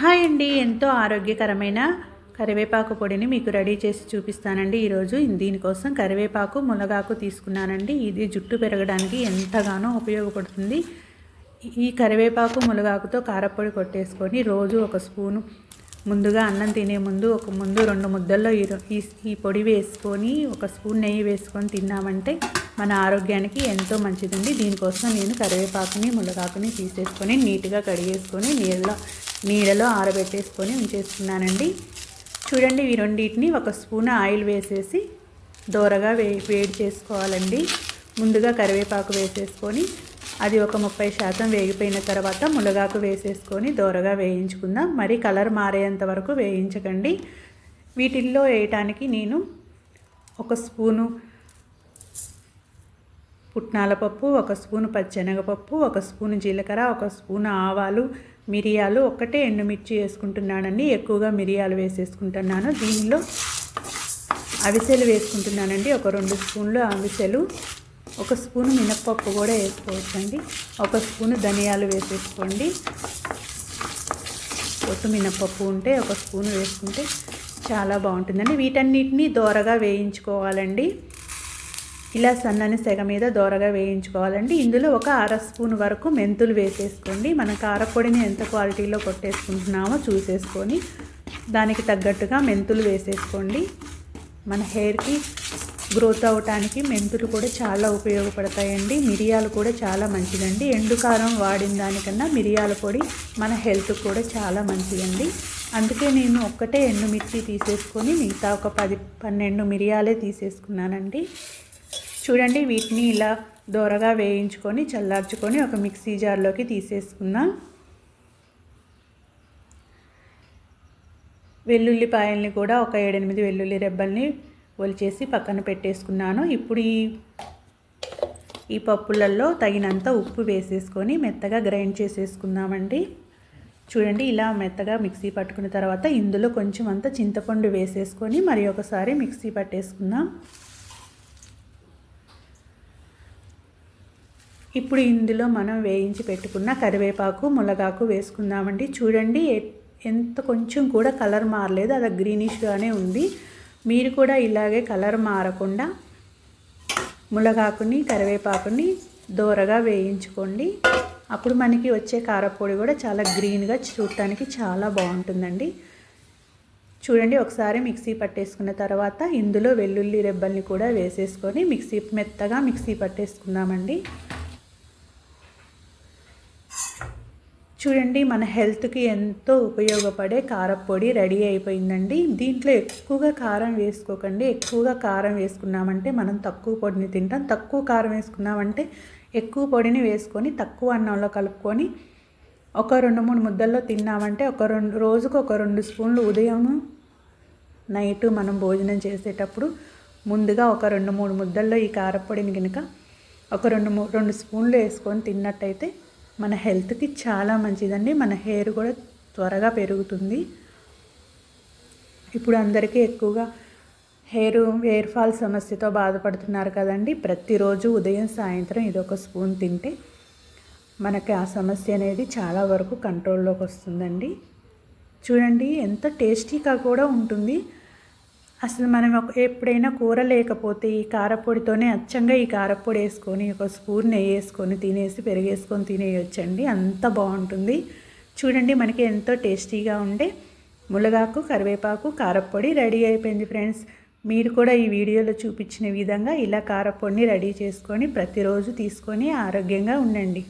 Hi అండి. ఎంతో ఆరోగ్యకరమైన కరివేపాకు పొడిని మీకు రెడీ చేసి చూపిస్తానండి. ఈరోజు దీనికోసం కరివేపాకు మునగాకు తీసుకున్నానండి. ఇది జుట్టు పెరగడానికి ఎంతగానో ఉపయోగపడుతుంది. ఈ కరివేపాకు మునగాకుతో కారపొడి కొట్టేసుకొని రోజు ఒక స్పూను ముందుగా అన్నం తినే ముందు ఒక ముందు రెండు ముద్దల్లో ఈ ఈ ఈ పొడి వేసుకొని ఒక స్పూన్ నెయ్యి వేసుకొని తిన్నామంటే మన ఆరోగ్యానికి ఎంతో మంచిదండి. దీనికోసం నేను కరివేపాకుని మునగాకుని తీసేసుకొని నీట్గా కడిగేసుకొని నీళ్ళలో నీళ్ళలో ఆరబెట్టేసుకొని ఉంచేసుకున్నానండి. చూడండి ఈ రెండింటిని ఒక స్పూన్ ఆయిల్ వేసేసి దోరగా వే వేడి చేసుకోవాలండి. ముందుగా కరివేపాకు వేసేసుకొని అది ఒక ముప్పై శాతం వేగిపోయిన తర్వాత మునగాకు వేసేసుకొని దోరగా వేయించుకుందాం. మరి కలర్ మారేంత వరకు వేయించకండి. వీటిల్లో వేయటానికి నేను ఒక స్పూను పుట్నాల పప్పు ఒక స్పూను పచ్చెనగపప్పు ఒక స్పూను జీలకర్ర ఒక స్పూను ఆవాలు మిరియాలు ఒక్కటే ఎండుమిర్చి వేసుకుంటున్నానండి. ఎక్కువగా మిరియాలు వేసేసుకుంటున్నాను. దీనిలో అవిసెలు వేసుకుంటున్నానండి. ఒక రెండు స్పూన్లు అవిసెలు ఒక స్పూను మినప్పప్పు కూడా వేసుకోవచ్చండి. ఒక స్పూను ధనియాలు వేసేసుకోండి. పొట్టు మినప్పప్పు ఉంటే ఒక స్పూన్ వేసుకుంటే చాలా బాగుంటుందండి. వీటన్నిటిని దోరగా వేయించుకోవాలండి. ఇలా సన్నని సెగ మీద దోరగా వేయించుకోవాలండి. ఇందులో ఒక అర స్పూన్ వరకు మెంతులు వేసేసుకోండి. మన కారపొడిని ఎంత క్వాలిటీలో కొట్టేసుకుంటున్నామో చూసేసుకొని దానికి తగ్గట్టుగా మెంతులు వేసేసుకోండి. మన హెయిర్కి గ్రోత్ అవ్వటానికి మెంతులు కూడా చాలా ఉపయోగపడతాయండి. మిరియాలు కూడా చాలా మంచిదండి. ఎండుకారం వాడిన దానికన్నా మిరియాల పొడి మన హెల్త్ కూడా చాలా మంచిదండి. అందుకే నేను ఒక్కటే ఎండుమిర్చి తీసేసుకొని మిగతా ఒక పది పన్నెండు మిరియాలే తీసేసుకున్నానండి. చూడండి వీటిని ఇలా దోరగా వేయించుకొని చల్లార్చుకొని ఒక మిక్సీ జార్లోకి తీసేసుకుందాం వెల్లుల్లిపాయల్ని కూడా ఒక ఏడెనిమిది వెల్లుల్లి రెబ్బల్ని ఒలిచేసి పక్కన పెట్టేసుకున్నాను. ఇప్పుడు ఈ ఈ పప్పులలో తగినంత ఉప్పు వేసేసుకొని మెత్తగా గ్రైండ్ చేసేసుకుందామండి. చూడండి ఇలా మెత్తగా మిక్సీ పట్టుకున్న తర్వాత ఇందులో కొంచెం అంత చింతపండు వేసేసుకొని మరి ఒకసారి మిక్సీ పట్టేసుకుందాం. ఇప్పుడు ఇందులో మనం వేయించి పెట్టుకున్న కరివేపాకు మునగాకు వేసుకుందామండి. చూడండి ఎ- ఎంత కొంచెం కూడా కలర్ మారలేదు. అది గ్రీనిష్గానే ఉంది. మీరు కూడా ఇలాగే కలర్ మారకుండా మునగాకుని కరివేపాకుని దోరగా వేయించుకోండి. అప్పుడు మనకి వచ్చే కారపొడి కూడా చాలా గ్రీన్గా చూడటానికి చాలా బాగుంటుందండి. చూడండి ఒకసారి మిక్సీ పట్టేసుకున్న తర్వాత ఇందులో వెల్లుల్లి రెబ్బల్ని కూడా వేసేసుకొని మిక్సీ మెత్తగా మిక్సీ పట్టేసుకుందామండి. చూడండి మన హెల్త్కి ఎంతో ఉపయోగపడే కారపొడి రెడీ అయిపోయిందండి. దీంట్లో ఎక్కువగా కారం వేసుకోకండి. ఎక్కువగా కారం వేసుకున్నామంటే మనం తక్కువ పొడిని తింటాం. తక్కువ కారం వేసుకున్నామంటే ఎక్కువ పొడిని వేసుకొని తక్కువ అన్నంలో కలుపుకొని ఒక రెండు మూడు ముద్దల్లో తిన్నామంటే ఒక రెండు రోజుకు ఒక రెండు స్పూన్లు ఉదయం నైట్ మనం భోజనం చేసేటప్పుడు ముందుగా ఒక రెండు మూడు ముద్దల్లో ఈ కారపొడిని కనుక ఒక రెండు మూ రెండు స్పూన్లు వేసుకొని తిన్నట్టయితే మన హెల్త్కి చాలా మంచిదండి. మన హెయిర్ కూడా త్వరగా పెరుగుతుంది. ఇప్పుడు అందరికీ ఎక్కువగా హెయిర్ హెయిర్ ఫాల్ సమస్యతో బాధపడుతున్నారు కదండి. ప్రతిరోజు ఉదయం సాయంత్రం ఇది ఒక స్పూన్ తింటే మనకి ఆ సమస్య అనేది చాలా వరకు కంట్రోల్లోకి వస్తుందండి. చూడండి ఎంత టేస్టీగా కూడా ఉంటుంది. అసలు మనం ఒక ఎప్పుడైనా కూర లేకపోతే ఈ కారపొడితోనే అచ్చంగా ఈ కారపొడి వేసుకొని ఒక స్పూన్ నెయ్యి వేసుకొని తినేసి పెరిగేసుకొని తినేయొచ్చండి. అంత బాగుంటుంది. చూడండి మనకి ఎంతో టేస్టీగా ఉండే ములగాకు కరివేపాకు కారపొడి రెడీ అయిపోయింది ఫ్రెండ్స్. మీరు కూడా ఈ వీడియోలో చూపించిన విధంగా ఇలా కారపొడిని రెడీ చేసుకొని ప్రతిరోజు తీసుకొని ఆరోగ్యంగా ఉండండి.